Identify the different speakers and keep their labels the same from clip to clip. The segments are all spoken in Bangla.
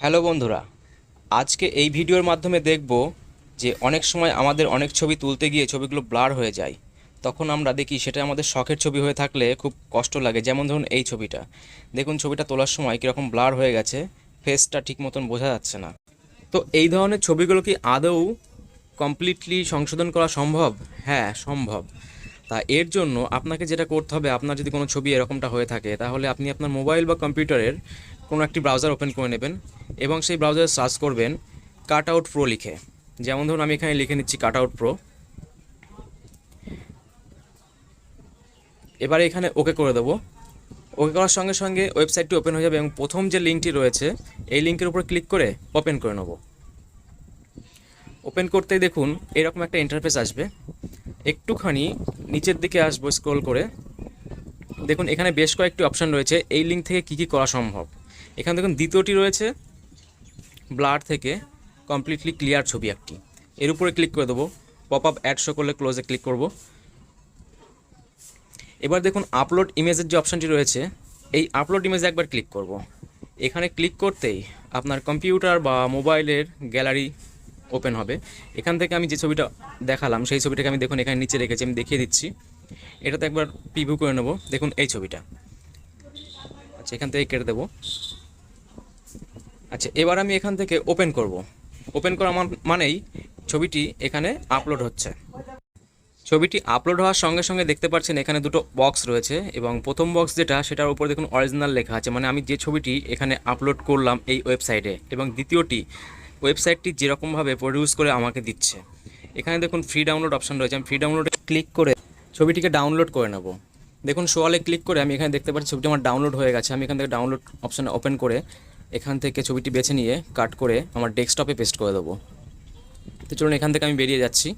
Speaker 1: হ্যালো বন্ধুরা, আজকে এই ভিডিওর মাধ্যমে দেখব যে অনেক সময় আমাদের অনেক ছবি তুলতে গিয়ে ছবিগুলো ব্লার হয়ে যায়। তখন আমরা দেখি সেটা আমাদের শখের ছবি হয়ে থাকলে খুব কষ্ট লাগে। যেমন ধরুন এই ছবিটা। দেখুন ছবিটা তোলার সময় কীরকম ব্লার হয়ে গেছে ফেসটা ঠিক মতন বোঝা যাচ্ছে না। তো এই ধরনের ছবিগুলো কি আদৌ কমপ্লিটলি সংশোধন করা সম্ভব? হ্যাঁ সম্ভব। তা এর জন্য আপনাকে যেটা করতে হবে, আপনার যদি কোনো ছবি এরকমটা হয়ে থাকে, তাহলে আপনি আপনার মোবাইল বা কম্পিউটারের কোনো একটি ব্রাউজার ওপেন করে নেবেন এবং সেই ব্রাউজারে সার্চ করবেন কাট আউট প্রো লিখে। যেমন ধরুন আমি এখানে লিখে নিচ্ছি কাট আউট প্রো এবারে এখানে ওকে করে দেবো। ওকে করার সঙ্গে সঙ্গে ওয়েবসাইটটি ওপেন হয়ে যাবে এবং প্রথম যে লিঙ্কটি রয়েছে, এই লিঙ্কের উপর ক্লিক করে ওপেন করে নেব। ওপেন করতেই দেখুন এরকম একটা ইন্টারফেস আসবে। একটুখানি নিচের দিকে আসব স্ক্রল করে। দেখুন এখানে বেশ কয়েকটি অপশান রয়েছে, এই লিঙ্ক থেকে কী কী করা সম্ভব। এখানে দেখুন দ্বিতীয়টি রয়েছে ব্লার থেকে কমপ্লিটলি ক্লিয়ার ছবি একটি। এর উপরে ক্লিক করে দেবো। পপ আপ অ্যাড শো করলে ক্লোজে ক্লিক করব। এবার দেখুন আপলোড ইমেজের যে অপশানটি রয়েছে, এই আপলোড ইমেজে একবার ক্লিক করব। এখানে ক্লিক করতেই আপনার কম্পিউটার বা মোবাইলের গ্যালারি ওপেন হবে। এখান থেকে আমি যে ছবিটা দেখালাম, সেই ছবিটাকে আমি দেখুন এখানে নিচে রেখেছি, আমি দেখিয়ে দিচ্ছি। এটাতে একবার প্রিভিউ করে নেব। দেখুন এই ছবিটা। আচ্ছা এখান থেকে কেটে দেবো। আচ্ছা এবার আমি এখান থেকে ওপেন করব। ওপেন করা মান- মানেই ছবিটি এখানে আপলোড হচ্ছে। ছবিটি আপলোড হওয়ার সঙ্গে সঙ্গে দেখতে পাচ্ছেন এখানে দুটো বক্স রয়েছে এবং প্রথম বক্স যেটা, সেটার উপর দেখুন অরিজিনাল লেখা আছে। মানে আমি যে ছবিটি এখানে আপলোড করলাম এই ওয়েবসাইটে এবং দ্বিতীয়টি ওয়েবসাইটটি যেরকমভাবে প্রডিউস করে আমাকে দিচ্ছে। এখানে দেখুন ফ্রি ডাউনলোড অপশন রয়েছে। আমি ফ্রি ডাউনলোডে ক্লিক করে ছবিটিকে ডাউনলোড করে নেব। দেখুন সোয়ালে ক্লিক করে আমি এখানে দেখতে পাচ্ছি ছবিটি আমার ডাউনলোড হয়ে গেছে। আমি এখান থেকে ডাউনলোড অপশানে ওপেন করে এখান থেকে ছবিটি বেছে নিয়ে কাট করে আমার ডেস্কটপে পেস্ট করে দেবো। তো চলুন এখান থেকে আমি বেরিয়ে যাচ্ছি।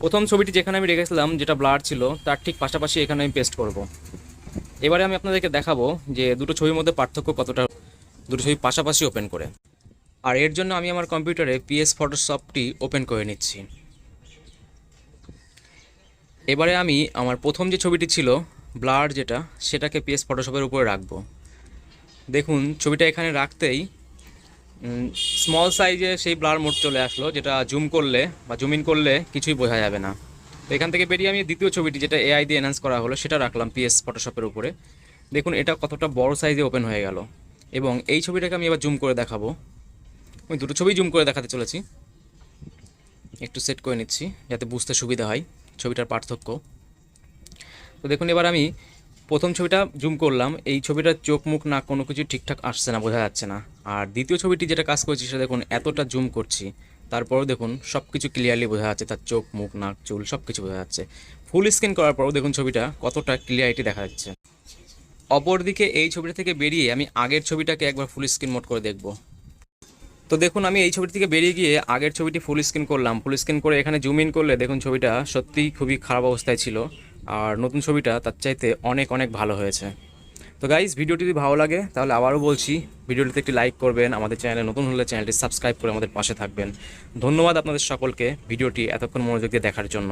Speaker 1: প্রথম ছবিটি যেখানে আমি রেখেছিলাম, যেটা ব্লার ছিল, তার ঠিক পাশাপাশি এখানে আমি পেস্ট করব। এবারে আমি আপনাদেরকে দেখাবো যে দুটো ছবির মধ্যে পার্থক্য কতটা, দুটো ছবি পাশাপাশি ওপেন করে। আর এর জন্য আমি আমার কম্পিউটারে পিএস ফটোশপটি ওপেন করে নিচ্ছি। এবারে আমি আমার প্রথম যে ছবিটি ছিল, ব্লার যেটা, সেটাকে পিএস ফটোশপের উপরে রাখব। দেখুন, ছবিটা এখানে রাখতেই স্মল সাইজে সেই ব্লার মোড চলে আসলো, যেটা জুম করলে বা জুম ইন করলে কিছুই বোঝা যাবে না। তো এখান থেকে বেরিয়ে আমি দ্বিতীয় ছবিটি, যেটা এআই দিয়ে এনহান্স করা হলো, সেটা রাখলাম পিএস ফটোশপের উপরে। দেখুন, এটা কতটা বড় সাইজে ওপেন হয়ে গেল। এবং এই ছবিটাকে আমি এবার জুম করে দেখাবো। আমি দুটো ছবি জুম করে দেখাতে চলেছি। একটু সেট করে নিচ্ছি, যাতে বুঝতে সুবিধা হয় ছবিটার পার্থক্য। তো দেখুন, এবার আমি প্রথম ছবিটা জুম করলাম, এই ছবিটার চোখ মুখ না কোনো কিছু ঠিকঠাক আসছে না, বোঝা যাচ্ছে না। আর দ্বিতীয় ছবিটি যেটা কাজ করছি সেটা দেখুন, এতটা জুম করছি, তারপরেও দেখুন সব কিছু ক্লিয়ারলি বোঝা যাচ্ছে, তার চোখ, মুখ, নাক, চুল সব কিছু বোঝা যাচ্ছে। ফুল স্ক্রিন করার পরেও দেখুন ছবিটা কতটা ক্লিয়ারিটি দেখা যাচ্ছে। অপরদিকে এই ছবিটা থেকে বেরিয়ে আমি আগের ছবিটাকে একবার ফুল স্ক্রিন মোড করে দেখব। তো দেখুন, আমি এই ছবিটি থেকে বেরিয়ে গিয়ে আগের ছবিটি ফুল স্ক্রিন করলাম। ফুল স্ক্রিন করে এখানে জুম ইন করলে দেখুন ছবিটা সত্যিই খুবই খারাপ অবস্থায় ছিল। আর নতুন ছবিটা তার চাইতে অনেক অনেক ভালো হয়েছে। তো গাইজ ভিডিওটি যদি ভালো লাগে, তাহলে আবারও বলছি, ভিডিওটিতে একটি লাইক করবেন, আমাদের চ্যানেলে নতুন হলে চ্যানেলটি সাবস্ক্রাইব করে আমাদের পাশে থাকবেন। ধন্যবাদ আপনাদের সকলকে ভিডিওটি এতক্ষণ মনোযোগ দিয়ে দেখার জন্য।